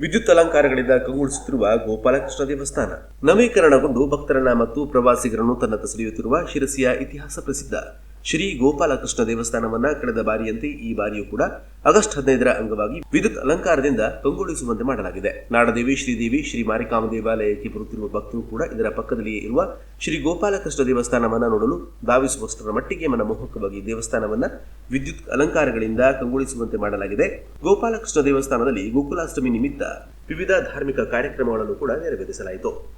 ವಿದ್ಯುತ್ ಅಲಂಕಾರಗಳಿಂದ ಕಂಗೊಳಿಸುತ್ತಿರುವ ಗೋಪಾಲಕೃಷ್ಣ ದೇವಸ್ಥಾನ. ನವೀಕರಣಗೊಂಡು ಭಕ್ತರನ್ನ ಮತ್ತು ಪ್ರವಾಸಿಗರನ್ನು ತನ್ನತ್ತ ಸೆಳೆಯುತ್ತಿರುವ ಶಿರಸಿಯ ಇತಿಹಾಸ ಪ್ರಸಿದ್ಧ. ಶ್ರೀ ಗೋಪಾಲಕೃಷ್ಣ ದೇವಸ್ಥಾನವನ್ನ ಕಳೆದ ಬಾರಿಯಂತೆ ಈ ಬಾರಿಯೂ ಕೂಡ ಆಗಸ್ಟ್ ಹದಿನೈದರ ಅಂಗವಾಗಿ ವಿದ್ಯುತ್ ಅಲಂಕಾರದಿಂದ ಕಂಗೊಳಿಸುವಂತೆ ಮಾಡಲಾಗಿದೆ. ನಾಡದೇವಿ, ಶ್ರೀದೇವಿ, ಶ್ರೀ ಮಾರಿಕಾಮ ದೇವಾಲಯಕ್ಕೆ ಬರುತ್ತಿರುವ ಭಕ್ತರು ಕೂಡ ಇದರ ಪಕ್ಕದಲ್ಲಿಯೇ ಇರುವ ಶ್ರೀ ಗೋಪಾಲಕೃಷ್ಣ ದೇವಸ್ಥಾನವನ್ನ ನೋಡಲು ಧಾವಿಸುವಷ್ಟರ ಮಟ್ಟಿಗೆ ಮನಮೋಹಕವಾಗಿ ದೇವಸ್ಥಾನವನ್ನ ವಿದ್ಯುತ್ ಅಲಂಕಾರಗಳಿಂದ ಕಂಗೊಳಿಸುವಂತೆ ಮಾಡಲಾಗಿದೆ. ಗೋಪಾಲಕೃಷ್ಣ ದೇವಸ್ಥಾನದಲ್ಲಿ ಗೋಕುಲಾಷ್ಟಮಿ ನಿಮಿತ್ತ ವಿವಿಧ ಧಾರ್ಮಿಕ ಕಾರ್ಯಕ್ರಮಗಳನ್ನು ಕೂಡ ನೆರವೇರಿಸಲಾಯಿತು.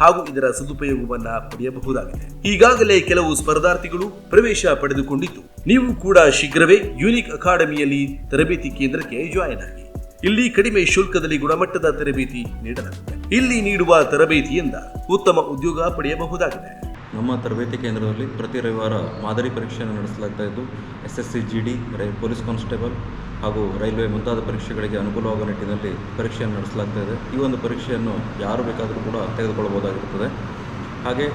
ಹಾಗೂ ಇದರ ಸದುಪಯೋಗವನ್ನ ಪಡೆಯಬಹುದಾಗಿದೆ. ಈಗಾಗಲೇ ಕೆಲವು ಸ್ಪರ್ಧಾರ್ಥಿಗಳು ಪ್ರವೇಶ ಪಡೆದುಕೊಂಡಿದ್ದು, ನೀವು ಕೂಡ ಶೀಘ್ರವೇ ಯೂನಿಕ್ ಅಕಾಡೆಮಿಯಲ್ಲಿ ತರಬೇತಿ ಕೇಂದ್ರಕ್ಕೆ ಜಾಯಿನ್ ಆಗಿ. ಇಲ್ಲಿ ಕಡಿಮೆ ಶುಲ್ಕದಲ್ಲಿ ಗುಣಮಟ್ಟದ ತರಬೇತಿ ನೀಡಲಾಗುತ್ತದೆ ಇಲ್ಲಿ ನೀಡುವ ತರಬೇತಿಯಿಂದ ಉತ್ತಮ ಉದ್ಯೋಗ ಪಡೆಯಬಹುದಾಗಿದೆ. ನಮ್ಮ ತರಬೇತಿ ಕೇಂದ್ರದಲ್ಲಿ ಪ್ರತಿ ರವಿವಾರ ಮಾದರಿ ಪರೀಕ್ಷೆಯನ್ನು ನಡೆಸಲಾಗ್ತಾ ಇದ್ದು S S C G D police constable ಹಾಗೂ ರೈಲ್ವೆ ಮುಂತಾದ ಪರೀಕ್ಷೆಗಳಿಗೆ ಅನುಕೂಲವಾಗುವ ನಿಟ್ಟಿನಲ್ಲಿ ಪರೀಕ್ಷೆಯನ್ನು ನಡೆಸಲಾಗ್ತಾ ಈ ಒಂದು ಪರೀಕ್ಷೆಯನ್ನು ಯಾರು ಬೇಕಾದರೂ ಕೂಡ ತೆಗೆದುಕೊಳ್ಳಬಹುದಾಗಿರುತ್ತದೆ. ಹಾಗೆ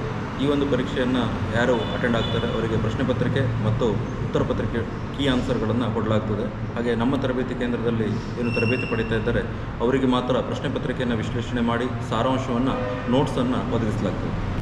ಈ ಒಂದು ಪರೀಕ್ಷೆಯನ್ನು ಯಾರು ಅಟೆಂಡ್ ಆಗ್ತಾರೆ ಅವರಿಗೆ ಪ್ರಶ್ನೆ ಪತ್ರಿಕೆ ಮತ್ತು ಉತ್ತರ ಪತ್ರಿಕೆ ಕೀ ಆನ್ಸರ್ಗಳನ್ನು ಕೊಡಲಾಗ್ತದೆ. ಹಾಗೆ ನಮ್ಮ ತರಬೇತಿ ಕೇಂದ್ರದಲ್ಲಿ ಏನು ತರಬೇತಿ ಪಡೀತಾ ಇದ್ದಾರೆ, ಅವರಿಗೆ ಮಾತ್ರ ಪ್ರಶ್ನೆ ಪತ್ರಿಕೆಯನ್ನು ವಿಶ್ಲೇಷಣೆ ಮಾಡಿ ಸಾರಾಂಶವನ್ನು ನೋಟ್ಸನ್ನು ಒದಗಿಸಲಾಗ್ತದೆ.